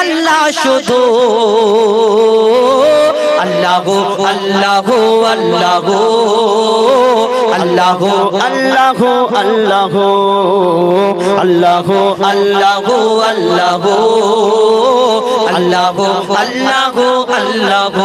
আল্লাহ শুধু। আল্লাহ আল্লাহ আল্লাহ। আল্লাহ আল্লাহ আল্লাহ। আল্লাহ আল্লাহ আল্লাহ। আল্লাহ আল্লাহ আল্লাহ।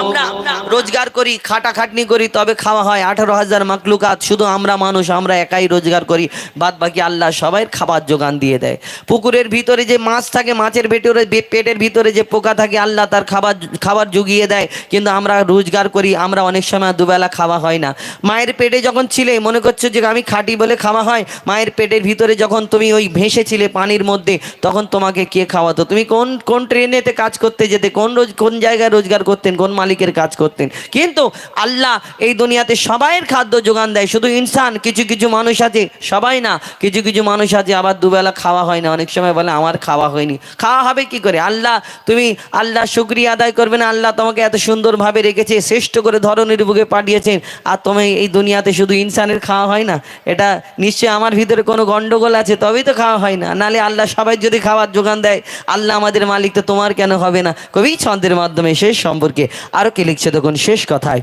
আমরা রোজগার করি, খাটাখাটনি করি, তবে খাওয়া হয় আঠারো হাজার মাকলুকাত। শুধু আমরা মানুষ, আমরা একাই রোজগার করি। বাদ বাকি আল্লাহ সবাই খাবার যোগান দিয়ে দেয়। পুকুরের ভিতরে যে মাছ থাকে, মাছের ভেতরে পেটের ভিতরে যে পোকা থাকে, আল্লাহ তার খাবার খাবার জুগিয়ে দেয়। কিন্তু আমরা রোজগার করি, আমরা অনেক সময় দুবেলা খাওয়া হয় না। মায়ের পেটে যখন ছিলে, মনে করছ যে আমি খাটি বলে খাওয়া হয়? মায়ের পেটের ভিতরে যখন তুমি ওই ভেসেছিলে পানির মধ্যে, তখন তোমাকে কে খাওয়াতো? তুমি কোন কোন ট্রেনেতে কাজ করতে যেতে, কোন রোজ, কোন জায়গায় রোজগার করতেন, কোন মালিকের কাজ করতেন? কিন্তু আল্লাহ এই দুনিয়াতে সবাইয়ের খাদ্য যোগান দেয়। শুধু ইনসান, কিছু কিছু মানুষ আছে, সবাই না, কিছু কিছু মানুষ আছে, আবার দুবেলা খাওয়া হয় না। অনেক সময় বলে, আমার খাওয়া হয়নি। খাওয়া হবে কি করে? আল্লাহ, তুমি আল্লাহ শুক্রিয়া আদায় করবে না? আল্লাহ তোমাকে এত সুন্দরভাবে রেখেছে, শ্রেষ্ঠ করে ধরনের বুকে পাঠিয়েছেন। আর তুমি এই দুনিয়াতে শুধু ইনসানের খাওয়া হয় না? এটা নিশ্চয়ই আমার ভিতরে কোনো গন্ডগোল আছে, তবেই তো খাওয়া হয় না। নালে আল্লাহ সবাই যদি খাওয়ার যোগান দেয়, আল্লাহ আমাদের মালিক, তো তোমার কেন হবে না? কবি ছন্দের মাধ্যমে শেষ সম্পর্কে আরও কে লিখছে তখন শেষ কথায়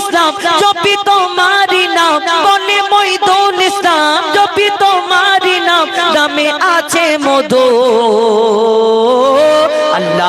ইসলাম জপি তোমারি নাম বলে মৈদুল ইসলাম জপি তোমারি নাম দামে আছে মধু।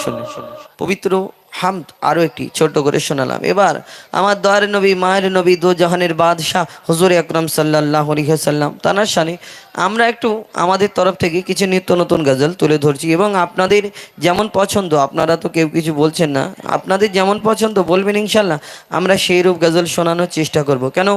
শুনুন শুনুন পবিত্র হামদ আরও একটি ছোট করে শোনালাম। এবার আমার দয়ার নবী, মায়ের নবী, দো জাহানের বাদশাহ হুজুর আকরম সাল্লাহ সাল্লাম তানার সানে আমরা একটু আমাদের তরফ থেকে কিছু নিত্য নতুন গজল তুলে ধরছি এবং আপনাদের যেমন পছন্দ, আপনারা তো কেউ কিছু বলছেন না, আপনাদের যেমন পছন্দ বলবেন ইনশাল্লাহ, আমরা সেই রূপ গজল শোনানোর চেষ্টা করব। কেন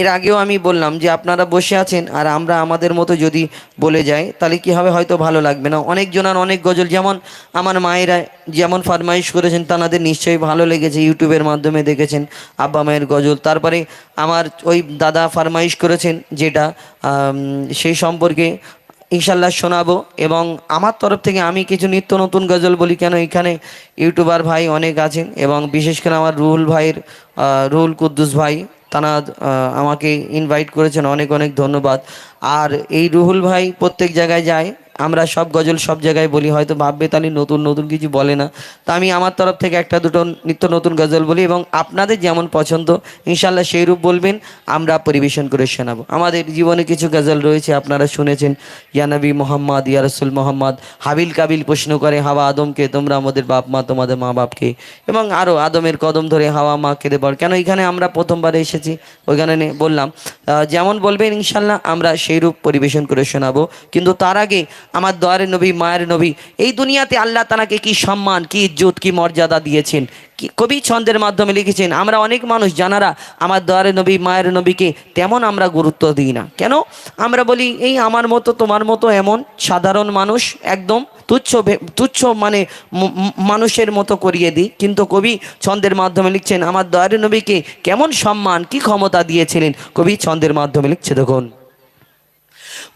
এর আগেও আমি বললাম যে আপনারা বসে আছেন আর আমরা আমাদের মতো যদি বলে যাই, তাহলে কি হবে? হয়তো ভালো লাগবে না। অনেক জনার অনেক গজল, যেমন আমার মায়েরা যেমন ফরমাইশ করেছেন তাদের নিশ্চয়ই ভালো লেগেছে, ইউটিউবের মাধ্যমে দেখেছেন, আব্বা মায়ের গজল। তারপরে আমার ওই দাদা ফরমাইশ করেছেন, যেটা সেই সম্পর্কে ইনশাল্লাহ শোনাবো। এবং আমার তরফ থেকে আমি কিছু নিত্য নতুন গজল বলি, কেন এখানে ইউটিউবার ভাই অনেক আছেন, এবং বিশেষ করে আমার রুহুল ভাইয়ের রুহুল কুদ্দুস ভাই তারা আমাকে ইনভাইট করেছেন, অনেক অনেক ধন্যবাদ। আর এই রুহুল ভাই প্রত্যেক জায়গায় যায় আমরা সব গজল সব জায়গায় বলি, হয়তো ভাববে তাহলে নতুন নতুন কিছু বলে না। তা আমি আমার তরফ থেকে একটা দুটো নিত্য নতুন গজল বলি এবং আপনাদের যেমন পছন্দ ইনশাল্লাহ সেই রূপ বলবেন, আমরা পরিবেশন করে শোনাবো। আমাদের জীবনে কিছু গজল রয়েছে, আপনারা শুনেছেন ইয়ানবী মোহাম্মদ ইয়ারসুল মোহাম্মদ, হাবিল কাবিল প্রশ্ন করে, হাওয়া আদমকে, তোমরা আমাদের বাপ মা, তোমাদের মা বাপকে, এবং আরও আদমের কদম ধরে হাওয়া মা কেঁদে পড় কেন এখানে আমরা প্রথমবার এসেছি? ওইখানে বললাম যেমন বলবেন ইনশাল্লাহ আমরা সেই রূপ পরিবেশন করে শোনাবো। কিন্তু তার আগে আমার দয়ারের নবী, মায়ের নবী, এই দুনিয়াতে আল্লাহ তানাকে কি সম্মান, কি ইজ্জত, কি মর্যাদা দিয়েছেন? কি কবি ছন্দের মাধ্যমে লিখেছেন, আমরা অনেক মানুষ জানারা আমার দয়ারে নবী, মায়ের নবীকে তেমন আমরা গুরুত্ব দিই না। কেন? আমরা বলি, এই আমার মতো, তোমার মতো এমন সাধারণ মানুষ একদম তুচ্ছ তুচ্ছ মানে মানুষের মতো করিয়ে দিই। কিন্তু কবি ছন্দের মাধ্যমে লিখছেন, আমার দয়ারে নবীকে কেমন সম্মান, কি ক্ষমতা দিয়েছিলেন? কবি ছন্দের মাধ্যমে লিখছে, দেখুন।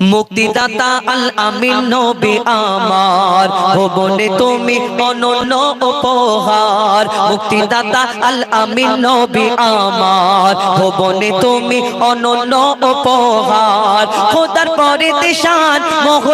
মুক্তিদাতা আল আমিন নবী আমার। ভবনে তুমি অনন্য উপহার। মুক্তিদাতা আল আমিন নবী আমার। ভবনে তুমি অনন্য উপহার। খোদার পরে মোহ